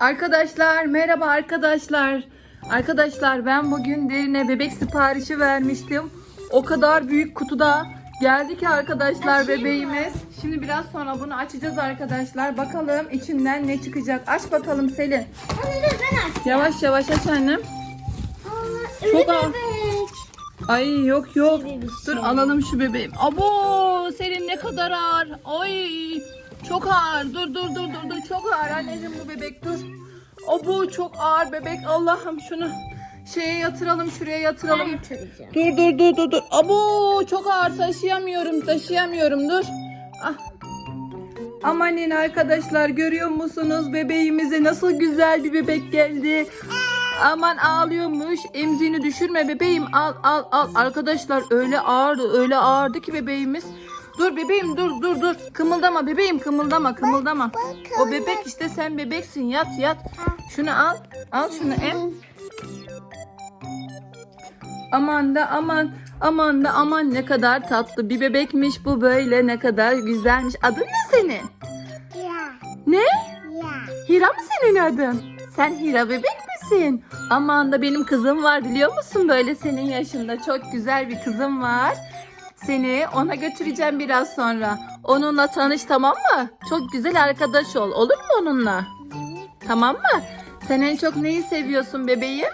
Arkadaşlar merhaba arkadaşlar. Arkadaşlar ben bugün derine bebek siparişi vermiştim. O kadar büyük kutuda geldi ki arkadaşlar bebeğimiz. Şimdi biraz sonra bunu açacağız arkadaşlar. Bakalım içinden ne çıkacak. Aç bakalım Selin. Anne dur ben aç. Yavaş yavaş aç annem. Aa, Çok ağır. bebek. Ay yok yok. Dur şey. alalım şu bebeğim. Abo Selin ne kadar ağır. Ay çok ağır. Dur dur dur dur dur. Çok ağır anneciğim bu bebek dur. Abo çok ağır bebek. Allah'ım şunu şeye yatıralım şuraya yatıralım. Dur dur dur dur dur. Abo çok ağır taşıyamıyorum taşıyamıyorum dur. Ah. Amanin arkadaşlar görüyor musunuz bebeğimize nasıl güzel bir bebek geldi. Aman ağlıyormuş. Emziğini düşürme bebeğim. Al al al. Arkadaşlar öyle ağırdı öyle ağırdı ki bebeğimiz. Dur bebeğim dur dur dur. Kımıldama bebeğim kımıldama kımıldama. O bebek işte sen bebeksin yat yat. Şunu al. Al şunu em. Aman da aman aman da aman ne kadar tatlı bir bebekmiş bu böyle ne kadar güzelmiş. Adın ne senin? Ya. Ne? Ya. Hira mı senin adın? Sen Hira bebek misin? Aman da benim kızım var biliyor musun? Böyle senin yaşında çok güzel bir kızım var. Seni ona götüreceğim biraz sonra. Onunla tanış tamam mı? Çok güzel arkadaş ol. Olur mu onunla? Tamam mı? Sen en çok neyi seviyorsun bebeğim?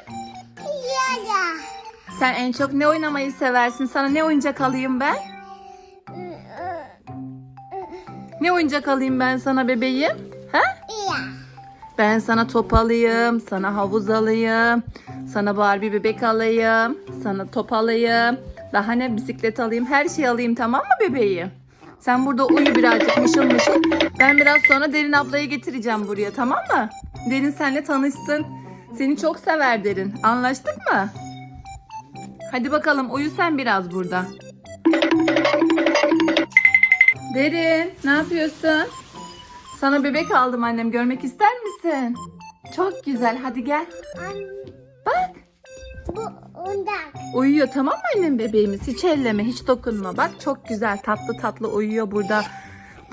Ya ya. Sen en çok ne oynamayı seversin? Sana ne oyuncak alayım ben? Ne oyuncak alayım ben sana bebeğim? Ha? Ben sana top alayım, sana havuz alayım, sana Barbie bebek alayım, sana top alayım, daha ne bisiklet alayım, her şey alayım tamam mı bebeğim? Sen burada uyu birazcık mışıl mışıl. Ben biraz sonra Derin ablayı getireceğim buraya tamam mı? Derin senle tanışsın. Seni çok sever Derin. Anlaştık mı? Hadi bakalım uyu sen biraz burada. Derin ne yapıyorsun? Sana bebek aldım annem. Görmek ister misin? Çok güzel. Hadi gel. Anne. Bak. Bu ondan. Uyuyor tamam mı annem bebeğimiz? Hiç elleme, hiç dokunma. Bak çok güzel. Tatlı tatlı uyuyor burada.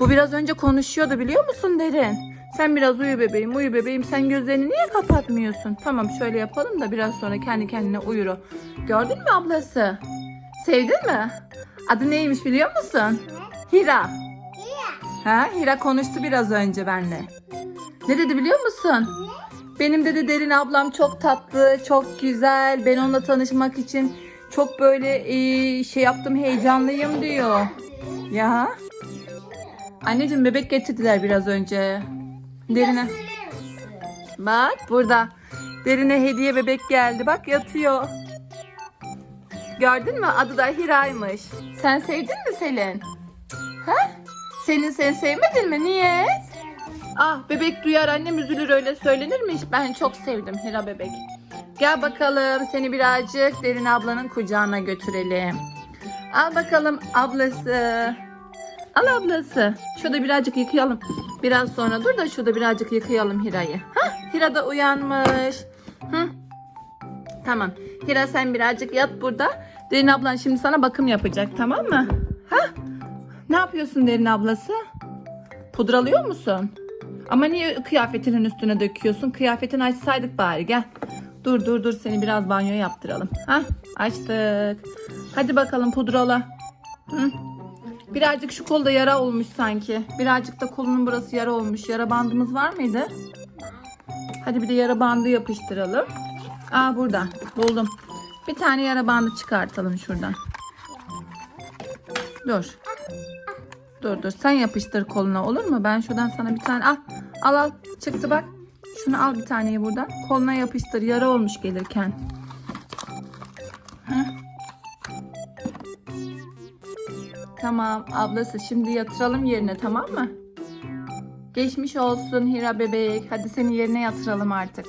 Bu biraz önce konuşuyordu biliyor musun Derin? Sen biraz uyu bebeğim, uyu bebeğim. Sen gözlerini niye kapatmıyorsun? Tamam şöyle yapalım da biraz sonra kendi kendine uyur o. Gördün mü ablası? Sevdin mi? Adı neymiş biliyor musun? Hira. Ya. Ha, Hira konuştu biraz önce benimle. Ne dedi biliyor musun? Benim dedi Derin ablam çok tatlı, çok güzel. Ben onunla tanışmak için çok böyle e, şey yaptım, heyecanlıyım diyor. Ya. Anneciğim bebek getirdiler biraz önce. Derine. Bak burada. Derine hediye bebek geldi. Bak yatıyor. Gördün mü? Adı da Hira'ymış. Sen sevdin mi Selin? Ha? Selin sen sevmedin mi? Niye? Ah bebek duyar annem üzülür öyle söylenir mi? Ben çok sevdim Hira bebek. Gel bakalım seni birazcık Derin ablanın kucağına götürelim. Al bakalım ablası. Al ablası. Şurada birazcık yıkayalım. Biraz sonra dur da şurada birazcık yıkayalım Hira'yı. Hah Hira da uyanmış. Hı? Tamam. Hira sen birazcık yat burada. Derin ablan şimdi sana bakım yapacak tamam mı? Hah? Ne yapıyorsun Derin ablası? Pudralıyor musun? Ama niye kıyafetinin üstüne döküyorsun? Kıyafetini açsaydık bari gel. Dur dur dur seni biraz banyo yaptıralım. Ha açtık. Hadi bakalım pudrala. Hı? Birazcık şu kolda yara olmuş sanki. Birazcık da kolunun burası yara olmuş. Yara bandımız var mıydı? Hadi bir de yara bandı yapıştıralım. Aa burada buldum. Bir tane yara bandı çıkartalım şuradan. Dur. Dur dur sen yapıştır koluna olur mu? Ben şuradan sana bir tane al. Al al çıktı bak. Şunu al bir taneyi buradan. Koluna yapıştır. Yara olmuş gelirken. Tamam ablası şimdi yatıralım yerine tamam mı? Geçmiş olsun Hira bebek. Hadi seni yerine yatıralım artık.